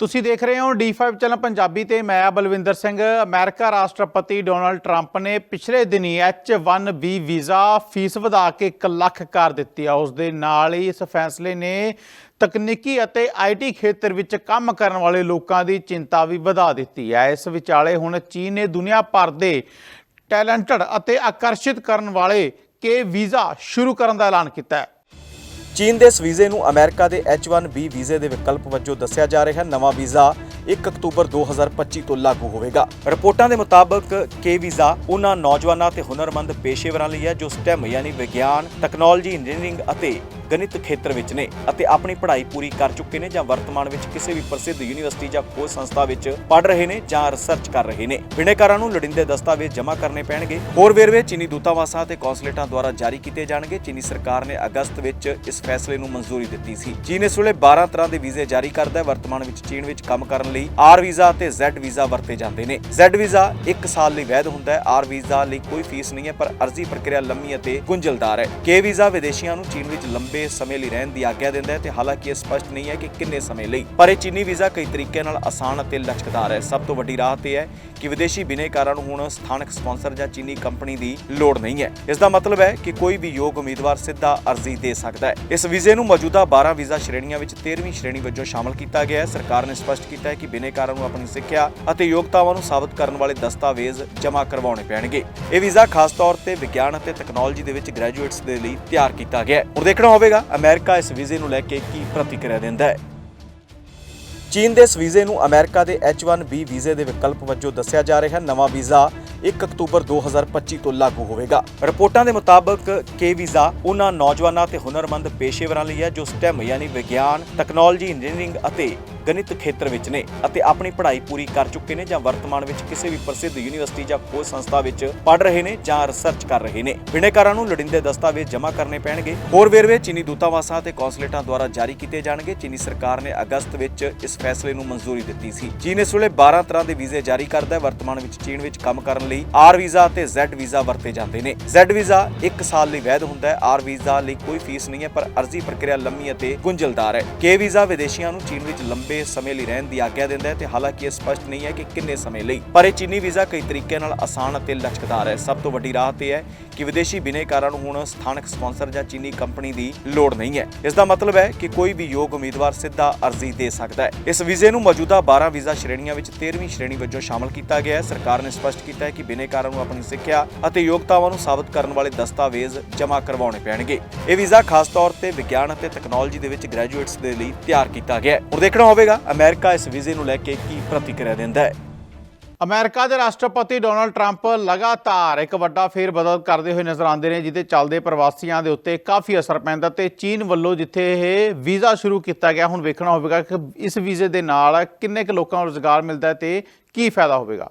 ਤੁਸੀਂ ਦੇਖ ਰਹੇ ਹੋ D5 ਚੈਨਲ ਪੰਜਾਬੀ ਤੇ ਮੈਂ ਬਲਵਿੰਦਰ ਸਿੰਘ। ਅਮਰੀਕਾ ਰਾਸ਼ਟਰਪਤੀ ਡੋਨਾਲਡ ਟਰੰਪ ਨੇ ਪਿਛਲੇ ਦਿਨੀ H1B ਵੀਜ਼ਾ ਫੀਸ ਵਧਾ ਕੇ 1 ਲੱਖ ਕਰ ਦਿੱਤੀ ਆ। ਉਸ ਦੇ ਨਾਲ ਹੀ ਇਸ ਫੈਸਲੇ ਨੇ ਤਕਨੀਕੀ ਅਤੇ ਆਈਟੀ ਖੇਤਰ ਵਿੱਚ ਕੰਮ ਕਰਨ ਵਾਲੇ ਲੋਕਾਂ ਦੀ ਚਿੰਤਾ ਵੀ ਵਧਾ ਦਿੱਤੀ ਹੈ ਇਸ ਵਿਚਾਲੇ ਹੁਣ ਚੀਨ ਨੇ ਦੁਨੀਆ ਭਰ ਦੇ ਟੈਲੈਂਟਡ ਅਤੇ ਆਕਰਸ਼ਿਤ ਕਰਨ ਵਾਲੇ ਕੇ ਵੀਜ਼ਾ ਸ਼ੁਰੂ ਕਰਨ ਦਾ ਐਲਾਨ ਕੀਤਾ ਹੈ। ਚੀਨ ਦੇ ਇਸ ਵੀਜ਼ੇ ਨੂੰ ਅਮਰੀਕਾ ਦੇ H1B ਵੀਜ਼ੇ ਦੇ ਵਿਕਲਪ ਵਜੋਂ ਦੱਸਿਆ ਜਾ ਰਿਹਾ ਹੈ। ਨਵਾਂ ਵੀਜ਼ਾ 1 ਅਕਤੂਬਰ 2025 ਤੋਂ ਲਾਗੂ ਹੋਵੇਗਾ। ਰਿਪੋਰਟਾਂ ਦੇ ਮੁਤਾਬਕ ਕੇ ਵੀਜ਼ਾ ਉਹਨਾਂ ਨੌਜਵਾਨਾਂ ਤੇ ਹੁਨਰਮੰਦ ਪੇਸ਼ੇਵਰਾਂ ਲਈ ਹੈ, ਜੋ ਸਟੈਮ ਯਾਨੀ ਵਿਗਿਆਨ ਟੈਕਨੋਲੋਜੀ ਇੰਜੀਨੀਅਰਿੰਗ ਅਤੇ ਗਣਿਤ ਖੇਤਰ ਵਿੱਚ ਨੇ ਅਤੇ ਆਪਣੀ ਪੜ੍ਹਾਈ ਪੂਰੀ ਕਰ ਚੁੱਕੇ ਨੇ ਜਾਂ ਵਰਤਮਾਨ ਵਿੱਚ ਕਿਸੇ ਵੀ ਪ੍ਰਸਿੱਧ ਯੂਨੀਵਰਸਿਟੀ ਜਾਂ ਖੋਜ ਸੰਸਥਾ ਵਿੱਚ ਪੜ੍ਹ ਰਹੇ ਨੇ ਜਾਂ ਰਿਸਰਚ ਕਰ ਰਹੇ ਨੇ। ਬਿਨੇਕਾਰਾਂ ਨੂੰ ਲੋੜੀਂਦੇ ਦਸਤਾਵੇਜ਼ ਜਮ੍ਹਾਂ ਕਰਨੇ ਪੈਣਗੇ। ਹੋਰ ਵੇਰਵੇ ਚੀਨੀ ਦੂਤਾਵਾਸਾਂ ਤੇ ਕੌਂਸਲੇਟਾਂ ਦੁਆਰਾ ਜਾਰੀ ਕੀਤੇ ਜਾਣਗੇ। ਚੀਨੀ ਸਰਕਾਰ ਨੇ ਅਗਸਤ ਵਿੱਚ ਇਸ ਫੈਸਲੇ ਨੂੰ ਮਨਜ਼ੂਰੀ ਦਿੱਤੀ ਸੀ। ਚੀਨ ਇਸ ਵੇਲੇ 12 ਤਰ੍ਹਾਂ ਦੇ ਵੀਜ਼ੇ ਜਾਰੀ ਕਰਦਾ ਹੈ। ਵਰਤਮਾਨ ਵਿੱਚ ਚੀਨ ਵਿੱਚ ਕੰਮ ਕਰਨ ਲਈ ਆਰ ਵੀਜ਼ਾ ਅਤੇ ਜ਼ੈਡ ਵੀਜ਼ਾ ਵਰਤੇ ਜਾਂਦੇ ਨੇ। ਜ਼ੈਡ ਵੀਜ਼ਾ 1 ਸਾਲ ਲਈ ਵੈਧ ਹੁੰਦਾ ਹੈ। ਆਰ ਵੀਜ਼ਾ ਲਈ ਕੋਈ ਫੀਸ ਨਹੀਂ ਹੈ, ਪਰ ਅਰਜ਼ੀ ਪ੍ਰਕਿਰਿਆ ਲੰਮੀ ਅਤੇ ਗੁੰਝਲਦਾਰ ਹੈ। ਕੇ ਵੀਜ਼ਾ ਵਿਦੇਸ਼ੀਆਂ ਨੂੰ ਚੀਨ ਵਿੱਚ ਲੰਬੇ ਸਮੇਂ ਲਈ ਰਹਿਣ ਦੀ ਆਗਿਆ ਦਿੰਦਾ ਹੈ ਤੇ ਹਾਲਾਂਕਿ ਇਹ ਸਪਸ਼ਟ ਨਹੀਂ ਹੈ ਕਿ ਕਿੰਨੇ ਸਮੇਂ ਲਈ। ਪਰ ਇਹ ਚੀਨੀ ਵੀਜ਼ਾ ਕਈ ਤਰੀਕੇ ਨਾਲ ਆਸਾਨ ਅਤੇ ਲਚਕਦਾਰ ਹੈ। ਸਭ ਤੋਂ ਵੱਡੀ ਰਾਹਤ ਇਹ ਹੈ ਕਿ ਵਿਦੇਸ਼ੀ ਬਿਨੇਕਾਰਾਂ ਨੂੰ ਹੁਣ ਸਥਾਨਕ ਸਪਾਂਸਰ ਜਾਂ ਚੀਨੀ ਕੰਪਨੀ ਦੀ ਲੋੜ ਨਹੀਂ ਹੈ। ਇਸ ਦਾ ਮਤਲਬ ਹੈ ਕਿ ਕੋਈ ਵੀ ਯੋਗ ਉਮੀਦਵਾਰ ਸਿੱਧਾ ਅਰਜ਼ੀ ਦੇ ਸਕਦਾ ਹੈ। ਇਸ ਵੀਜ਼ੇ ਨੂੰ ਮੌਜੂਦਾ 12 ਵੀਜ਼ਾ ਸ਼੍ਰੇਣੀਆਂ ਵਿੱਚ 13ਵੀਂ ਸ਼੍ਰੇਣੀ ਵਜੋਂ ਸ਼ਾਮਲ ਕੀਤਾ ਗਿਆ ਹੈ। ਸਰਕਾਰ ਨੇ ਸਪਸ਼ਟ ਕੀਤਾ ਹੈ ਕਿ ਬਿਨੇਕਾਰਾਂ ਨੂੰ ਆਪਣੀ ਸਿੱਖਿਆ ਅਤੇ ਯੋਗਤਾਵਾਂ ਨੂੰ ਸਾਬਤ ਕਰਨ ਵਾਲੇ ਦਸਤਾਵੇਜ਼ ਜਮ੍ਹਾਂ ਕਰਵਾਉਣੇ ਪੈਣਗੇ। ਇਹ ਵੀਜ਼ਾ ਖਾਸ ਤੌਰ ਤੇ ਵਿਗਿਆਨ ਅਤੇ ਟੈਕਨੋਲੋਜੀ ਦੇ ਵਿੱਚ ਗ੍ਰੈਜੂਏਟਸ ਦੇ ਲਈ ਤਿਆਰ ਕੀਤਾ ਗਿਆ ਹੈ। ਹੁਣ ਦੇਖਣਾ ਹੋਵੇਗਾ। ਅਮਰੀਕਾ ਇਸ ਵੀਜ਼ੇ ਨੂੰ ਲੈ ਕੇ ਕੀ ਪ੍ਰਤੀਕਿਰਿਆ ਦਿੰਦਾ ਹੈ? ਚੀਨ ਦੇ ਇਸ ਵੀਜ਼ੇ ਨੂੰ ਅਮਰੀਕਾ ਦੇ H1B ਵੀਜ਼ੇ ਦੇ ਵਿਕਲਪ ਵਜੋਂ ਦੱਸਿਆ ਜਾ ਰਿਹਾ ਨਵਾਂ ਵੀਜ਼ਾ 1 ਅਕਤੂਬਰ 2025 ਤੋਂ ਲਾਗੂ ਹੋਵੇਗਾ। ਰਿਪੋਰਟਾਂ ਦੇ ਮੁਤਾਬਕ ਕੇ ਵੀਜ਼ਾ ਉਹਨਾਂ ਨੌਜਵਾਨਾਂ ਤੇ ਹੁਨਰਮੰਦ ਪੇਸ਼ੇਵਰਾਂ ਲਈ ਹੈ, ਜੋ ਸਟੈਮ ਯਾਨੀ ਵਿਗਿਆਨ, ਟੈਕਨੋਲੋਜੀ, ਇੰਜੀਨੀਅਰਿੰਗ ਅਤੇ ਗਣਿਤ ਖੇਤਰ ਵਿੱਚ ਨੇ ਅਤੇ ਆਪਣੀ ਪੜ੍ਹਾਈ ਪੂਰੀ ਕਰ ਚੁੱਕੇ ਨੇ ਜਾਂ ਵਰਤਮਾਨ ਵਿੱਚ ਕਿਸੇ ਵੀ ਪ੍ਰਸਿੱਧ ਯੂਨੀਵਰਸਿਟੀ ਜਾਂ ਖੋਜ ਸੰਸਥਾ ਵਿੱਚ ਪੜ੍ਹ ਰਹੇ ਨੇ ਜਾਂ ਰਿਸਰਚ ਕਰ ਰਹੇ ਨੇ। ਬਿਨੇਕਾਰਾਂ ਨੂੰ ਲੋੜੀਂਦੇ ਦਸਤਾਵੇਜ਼ ਜਮ੍ਹਾਂ ਕਰਨੇ ਪੈਣਗੇ। ਹੋਰ ਵੇਰਵੇ ਚੀਨੀ ਦੂਤਾਵਾਸਾਂ ਤੇ ਕੌਂਸਲੇਟਾਂ ਦੁਆਰਾ ਜਾਰੀ ਕੀਤੇ ਜਾਣਗੇ। ਚੀਨੀ ਸਰਕਾਰ ਨੇ ਅਗਸਤ ਵਿੱਚ ਇਸ ਫੈਸਲੇ ਨੂੰ ਮਨਜ਼ੂਰੀ ਦਿੱਤੀ ਸੀ। ਚੀਨ ਇਸ ਵੇਲੇ 12 ਤਰ੍ਹਾਂ ਦੇ ਵੀਜ਼ੇ ਜਾਰੀ ਕਰਦਾ ਹੈ। ਵਰਤਮਾਨ ਵਿੱਚ ਚੀਨ ਵਿੱਚ ਕੰਮ ਕਰਨ ਲਈ ਆਰ ਵੀਜ਼ਾ ਤੇ ਜ਼ੈਡ ਵੀਜ਼ਾ ਵਰਤੇ ਜਾਂਦੇ ਨੇ। ਜ਼ੈਡ ਵੀਜ਼ਾ 1 ਸਾਲ ਲਈ ਵੈਧ ਹੁੰਦਾ ਹੈ। ਆਰ ਵੀਜ਼ਾ ਲਈ ਕੋਈ ਫੀਸ ਨਹੀਂ ਹੈ, ਪਰ ਅਰਜ਼ੀ ਪ੍ਰਕਿਰਿਆ ਲੰਮੀ ਅਤੇ ਗੁੰਝਲਦਾਰ ਹੈ। ਕੇ ਵੀਜ਼ਾ ਵਿਦੇਸ਼ੀਆਂ ਨੂੰ ਚੀਨ ਵਿੱਚ ਲੰਬੇ ਸਮੇਂ ਲਈ ਰਹਿਣ ਦੀ ਆਗਿਆ ਦਿੰਦਾ ਹੈ ਤੇ ਹਾਲਾਂਕਿ ਇਹ ਸਪਸ਼ਟ ਨਹੀਂ ਹੈ ਕਿ ਕਿੰਨੇ ਸਮੇਂ ਲਈ। ਪਰ ਇਹ ਚੀਨੀ ਵੀਜ਼ਾ ਕਈ ਤਰੀਕੇ ਨਾਲ ਆਸਾਨ ਅਤੇ ਲਚਕਦਾਰ ਹੈ। ਸਭ ਤੋਂ ਵੱਡੀ ਰਾਹਤ ਇਹ ਹੈ ਕਿ ਵਿਦੇਸ਼ੀ ਬਿਨੇਕਾਰਾਂ ਨੂੰ ਹੁਣ ਸਥਾਨਕ ਸਪਾਂਸਰ ਜਾਂ ਚੀਨੀ ਕੰਪਨੀ ਦੀ ਲੋੜ ਨਹੀਂ ਹੈ। ਇਸ ਦਾ ਮਤਲਬ ਹੈ ਕਿ ਕੋਈ ਵੀ ਯੋਗ ਉਮੀਦਵਾਰ ਸਿੱਧਾ ਅਰਜ਼ੀ ਦੇ ਸਕਦਾ ਹੈ। ਇਸ ਵੀਜ਼ੇ ਨੂੰ ਮੌਜੂਦਾ 12 ਵੀਜ਼ਾ ਸ਼੍ਰੇਣੀਆਂ ਵਿੱਚ 13ਵੀਂ ਸ਼੍ਰੇਣੀ ਵਜੋਂ ਸ਼ਾਮਲ ਕੀਤਾ ਗਿਆ ਹੈ। ਸਰਕਾਰ ਨੇ ਸਪਸ਼ਟ ਕੀਤਾ ਹੈ ਕਿ ਬਿਨੇਕਾਰਾਂ ਨੂੰ ਆਪਣੀ ਸਿੱਖਿਆ ਅਤੇ ਯੋਗਤਾਵਾਂ ਨੂੰ ਸਾਬਤ ਕਰਨ ਵਾਲੇ ਦਸਤਾਵੇਜ਼ ਜਮ੍ਹਾਂ ਕਰਵਾਉਣੇ ਪੈਣਗੇ। ਇਹ ਵੀਜ਼ਾ ਖਾਸ ਤੌਰ ਤੇ ਵਿਗਿਆਨ ਅਤੇ ਟੈਕਨੋਲੋਜੀ ਦੇ ਵਿੱਚ ਗ੍ਰੈਜੂਏਟਸ ਦੇ ਲਈ ਤਿਆਰ ਕੀਤਾ ਗਿਆ ਹੈ। ਹੁਣ ਦੇਖਣਾ ਹੋਵੇਗਾ, ਅਮਰੀਕਾ ਇਸ ਵੀਜ਼ੇ ਨੂੰ ਲੈ ਕੇ ਕੀ ਪ੍ਰਤੀਕਿਰਿਆ ਦਿੰਦਾ ਹੈ। ਅਮਰੀਕਾ ਦੇ ਰਾਸ਼ਟਰਪਤੀ ਡੋਨਲਡ ਟਰੰਪ ਲਗਾਤਾਰ ਇੱਕ ਵੱਡਾ ਫੇਰ ਬਦਲ ਕਰਦੇ ਹੋਏ ਨਜ਼ਰ ਆਉਂਦੇ ਨੇ, ਜਿਹਦੇ ਚੱਲਦੇ ਪ੍ਰਵਾਸੀਆਂ ਦੇ ਉੱਤੇ ਕਾਫੀ ਅਸਰ ਪੈਂਦਾ ਤੇ ਚੀਨ ਵੱਲੋਂ ਜਿੱਥੇ ਇਹ ਵੀਜ਼ਾ ਸ਼ੁਰੂ ਕੀਤਾ ਗਿਆ, ਹੁਣ ਵੇਖਣਾ ਹੋਵੇਗਾ ਕਿ ਇਸ ਵੀਜ਼ੇ ਦੇ ਨਾਲ ਕਿੰਨੇ ਕੁ ਲੋਕਾਂ ਨੂੰ ਰੋਜ਼ਗਾਰ ਮਿਲਦਾ ਹੈ ਤੇ ਕੀ ਫਾਇਦਾ ਹੋਵੇਗਾ।